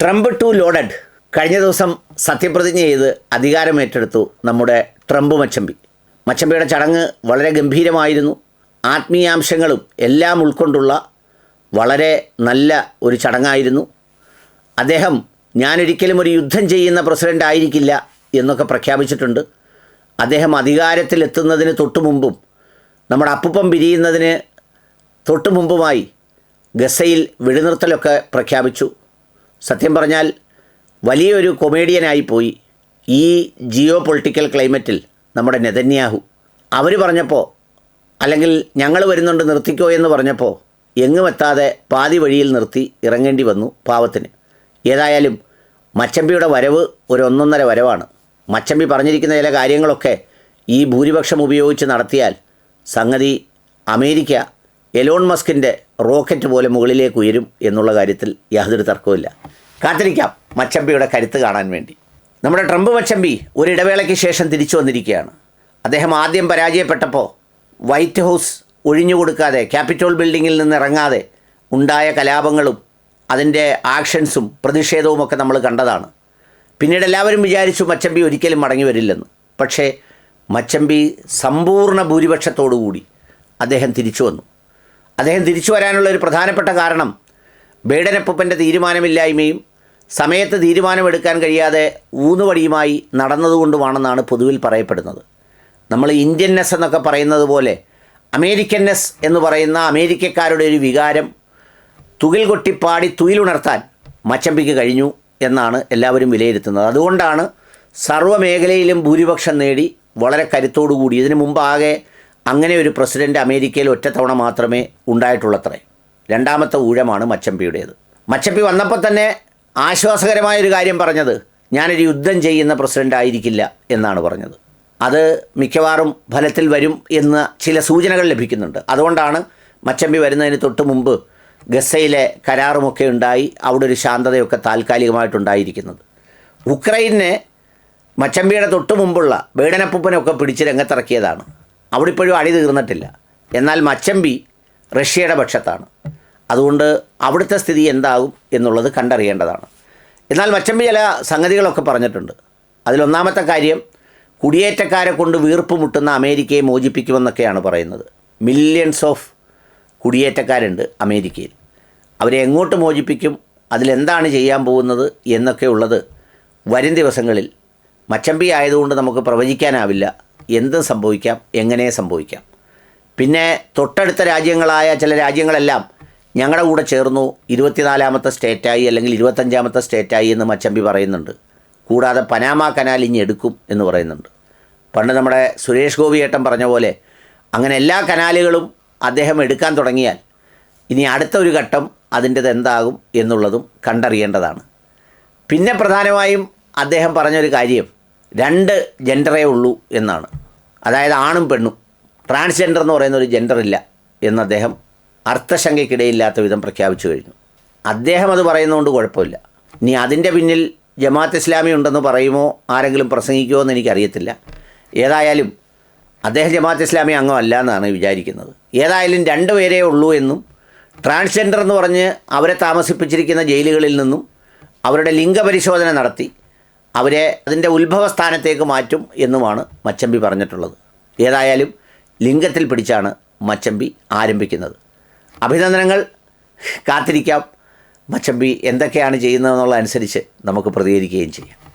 Trump to loaded കഴിഞ്ഞ ദിവസം സത്യപ്രതിജ്ഞ ചെയ്ത് അധികാരമേറ്റെടുത്തു നമ്മുടെ ട്രംപ് മച്ചമ്പി. മച്ചമ്പിയുടെ ചടങ്ങ് വളരെ ഗംഭീരമായിരുന്നു. ആത്മീയാംശങ്ങളും എല്ലാം ഉൾക്കൊണ്ടുള്ള വളരെ നല്ല ഒരു ചടങ്ങായിരുന്നു. അദ്ദേഹം ഞാനൊരിക്കലും ഒരു യുദ്ധം ചെയ്യുന്ന പ്രസിഡന്റ് ആയിരിക്കില്ല എന്നൊക്കെ പ്രഖ്യാപിച്ചിട്ടുണ്ട്. അദ്ദേഹം അധികാരത്തിലെത്തുന്നതിന് തൊട്ടു മുമ്പും നമ്മുടെ അപ്പുപ്പം പിരിയുന്നതിന് തൊട്ടു മുമ്പുമായി ഗസയിൽ വെടിനിർത്തലൊക്കെ പ്രഖ്യാപിച്ചു. സത്യം പറഞ്ഞാൽ വലിയൊരു കൊമേഡിയനായി പോയി ഈ ജിയോ പൊളിറ്റിക്കൽ ക്ലൈമറ്റിൽ നമ്മുടെ നെതന്യാഹു. അവർ പറഞ്ഞപ്പോൾ അല്ലെങ്കിൽ ഞങ്ങൾ വരുന്നുണ്ട് നിർത്തിക്കോ എന്ന് പറഞ്ഞപ്പോൾ എങ്ങും എത്താതെ പാതി വഴിയിൽ നിർത്തി ഇറങ്ങേണ്ടി വന്നു പാവത്തിന്. ഏതായാലും മച്ചമ്പിയുടെ വരവ് ഒരു ഒന്നൊന്നര വരവാണ്. മച്ചമ്പി പറഞ്ഞിരിക്കുന്ന ചില കാര്യങ്ങളൊക്കെ ഈ ഭൂരിപക്ഷം ഉപയോഗിച്ച് നടത്തിയാൽ സംഗതി അമേരിക്ക എലോൺ മസ്കിന്റെ റോക്കറ്റ് പോലെ മുകളിലേക്ക് ഉയരും എന്നുള്ള കാര്യത്തിൽ യാതൊരു തർക്കവുമില്ല. കാത്തിരിക്കാം മച്ചമ്പിയുടെ കരുത്ത് കാണാൻ വേണ്ടി. നമ്മുടെ ട്രംപ് മച്ചമ്പി ഒരിടവേളയ്ക്ക് ശേഷം തിരിച്ചു വന്നിരിക്കുകയാണ്. അദ്ദേഹം ആദ്യം പരാജയപ്പെട്ടപ്പോൾ വൈറ്റ് ഹൗസ് ഒഴിഞ്ഞുകൊടുക്കാതെ ക്യാപിറ്റോൾ ബിൽഡിങ്ങിൽ നിന്ന് ഇറങ്ങാതെ ഉണ്ടായ കലാപങ്ങളും അതിന്റെ ആക്ഷൻസും പ്രതിഷേധവും ഒക്കെ നമ്മൾ കണ്ടതാണ്. പിന്നീട് എല്ലാവരും വിചാരിച്ചു മച്ചമ്പി ഒരിക്കലും മടങ്ങി വരില്ലെന്ന്. പക്ഷേ മച്ചമ്പി സമ്പൂർണ ഭൂരിപക്ഷത്തോടുകൂടി അദ്ദേഹം തിരിച്ചു വന്നു. അദ്ദേഹം തിരിച്ചു വരാനുള്ള ഒരു പ്രധാനപ്പെട്ട കാരണം ബേഡനപ്പൂപ്പന്റെ തീരുമാനമില്ലായ്മയും സമയത്ത് തീരുമാനമെടുക്കാൻ കഴിയാതെ ഊന്നുവടിയുമായി നടന്നതുകൊണ്ടുമാണെന്നാണ് പൊതുവിൽ പറയപ്പെടുന്നത്. നമ്മൾ ഇന്ത്യൻനെസ് എന്നൊക്കെ പറയുന്നത് പോലെ അമേരിക്കൻനെസ് എന്ന് പറയുന്ന അമേരിക്കക്കാരുടെ ഒരു വികാരം തുകിൽ കൊട്ടിപ്പാടി തുയിലുണർത്താൻ മച്ചമ്പിക്ക് കഴിഞ്ഞു എന്നാണ് എല്ലാവരും വിലയിരുത്തുന്നത്. അതുകൊണ്ടാണ് സർവമേഖലയിലും ഭൂരിപക്ഷം നേടി വളരെ കരുത്തോടുകൂടി. ഇതിനു മുമ്പാകെ അങ്ങനെ ഒരു പ്രസിഡന്റ് അമേരിക്കയിൽ ഒറ്റത്തവണ മാത്രമേ ഉണ്ടായിട്ടുള്ളത്രേ. രണ്ടാമത്തെ ഊഴമാണ് മച്ചമ്പിയുടേത്. മച്ചമ്പി വന്നപ്പോൾ തന്നെ ആശ്വാസകരമായൊരു കാര്യം പറഞ്ഞത് ഞാനൊരു യുദ്ധം ചെയ്യുന്ന പ്രസിഡന്റ് ആയിരിക്കില്ല എന്നാണ് പറഞ്ഞത്. അത് മിക്കവാറും ഫലത്തിൽ വരും എന്ന ചില സൂചനകൾ ലഭിക്കുന്നുണ്ട്. അതുകൊണ്ടാണ് മച്ചമ്പി വരുന്നതിന് തൊട്ട് മുമ്പ് ഗസയിലെ കരാറുമൊക്കെ ഉണ്ടായി അവിടെ ഒരു ശാന്തതയൊക്കെ താൽക്കാലികമായിട്ടുണ്ടായിരിക്കുന്നത്. ഉക്രൈനെ മച്ചമ്പിയുടെ തൊട്ട് മുമ്പുള്ള ബേഡനപ്പൂപ്പനൊക്കെ പിടിച്ച് രംഗത്തിറക്കിയതാണ്. അവിടെ ഇപ്പോഴും അടി തീർന്നിട്ടില്ല. എന്നാൽ മച്ചമ്പി റഷ്യയുടെ പക്ഷത്താണ്. അതുകൊണ്ട് അവിടുത്തെ സ്ഥിതി എന്താകും എന്നുള്ളത് കണ്ടറിയേണ്ടതാണ്. എന്നാൽ മച്ചമ്പി ചില സംഗതികളൊക്കെ പറഞ്ഞിട്ടുണ്ട്. അതിലൊന്നാമത്തെ കാര്യം കുടിയേറ്റക്കാരെ കൊണ്ട് വീർപ്പ് മുട്ടുന്ന അമേരിക്കയെ മോചിപ്പിക്കുമെന്നൊക്കെയാണ് പറയുന്നത്. മില്യൺസ് ഓഫ് കുടിയേറ്റക്കാരുണ്ട് അമേരിക്കയിൽ. അവരെ എങ്ങോട്ട് മോചിപ്പിക്കും അതിലെന്താണ് ചെയ്യാൻ പോകുന്നത് എന്നൊക്കെ ഉള്ളത് വരും ദിവസങ്ങളിൽ. മച്ചമ്പി ആയതുകൊണ്ട് നമുക്ക് പ്രവചിക്കാനാവില്ല. എന്ത് സംഭവിക്കാം എങ്ങനെ സംഭവിക്കാം. പിന്നെ തൊട്ടടുത്ത രാജ്യങ്ങളായ ചില രാജ്യങ്ങളെല്ലാം ഞങ്ങളുടെ കൂടെ ചേർന്നു. ഇരുപത്തിനാലാമത്തെ സ്റ്റേറ്റായി അല്ലെങ്കിൽ ഇരുപത്തഞ്ചാമത്തെ സ്റ്റേറ്റായി എന്ന് മച്ചമ്പി പറയുന്നുണ്ട്. കൂടാതെ പനാമ കനാൽ ഇനി എടുക്കും എന്ന് പറയുന്നുണ്ട്. പണ്ട് നമ്മുടെ സുരേഷ് ഗോപി ഏട്ടൻ പറഞ്ഞ പോലെ അങ്ങനെ എല്ലാ കനാലുകളും അദ്ദേഹം എടുക്കാൻ തുടങ്ങിയാൽ ഇനി അടുത്ത ഒരു ഘട്ടം അതിന്റെത് എന്താകും എന്നുള്ളതും കണ്ടറിയേണ്ടതാണ്. പിന്നെ പ്രധാനമായും അദ്ദേഹം പറഞ്ഞൊരു കാര്യം. രണ്ട് ജെൻഡറേ ഉള്ളൂ എന്നാണ്. അതായത് ആണും പെണ്ണും. ട്രാൻസ്ജെൻഡർ എന്ന് പറയുന്ന ഒരു ജെൻഡർ ഇല്ല എന്ന് അദ്ദേഹം അർത്ഥശങ്കയ്ക്കിടയില്ലാത്ത വിധം പ്രഖ്യാപിച്ചു കഴിഞ്ഞു. അദ്ദേഹം അത് പറയുന്നതുകൊണ്ട് കുഴപ്പമില്ല. ഇനി അതിന്റെ പിന്നിൽ ജമാഅത്ത് ഇസ്ലാമി ഉണ്ടെന്ന് പറയുമോ ആരെങ്കിലും പ്രസംഗിക്കുമോ എന്ന് എനിക്കറിയത്തില്ല. ഏതായാലും അദ്ദേഹം ജമാഅത്ത് ഇസ്ലാമി അംഗമല്ല എന്നാണ് വിചാരിക്കുന്നത്. ഏതായാലും രണ്ട് പേരേ ഉള്ളൂ എന്നും ട്രാൻസ്ജെൻഡർ എന്ന് പറഞ്ഞ് അവരെ താമസിപ്പിച്ചിരിക്കുന്ന ജയിലുകളിൽ നിന്നും അവരുടെ ലിംഗപരിശോധന നടത്തി അവരെ അതിന്റെ ഉത്ഭവസ്ഥാനത്തേക്ക് മാറ്റും എന്നുമാണ് മച്ചമ്പി പറഞ്ഞിട്ടുള്ളത്. ഏതായാലും ലിംഗത്തിൽ പിടിച്ചാണ് മച്ചമ്പി ആരംഭിക്കുന്നത്. അഭിനന്ദനങ്ങൾ. കാത്തിരിക്കാം. മച്ചമ്പി എന്തൊക്കെയാണ് ചെയ്യുന്നതെന്നുള്ള അനുസരിച്ച് നമുക്ക് പ്രതികരിക്കുകയും ചെയ്യാം.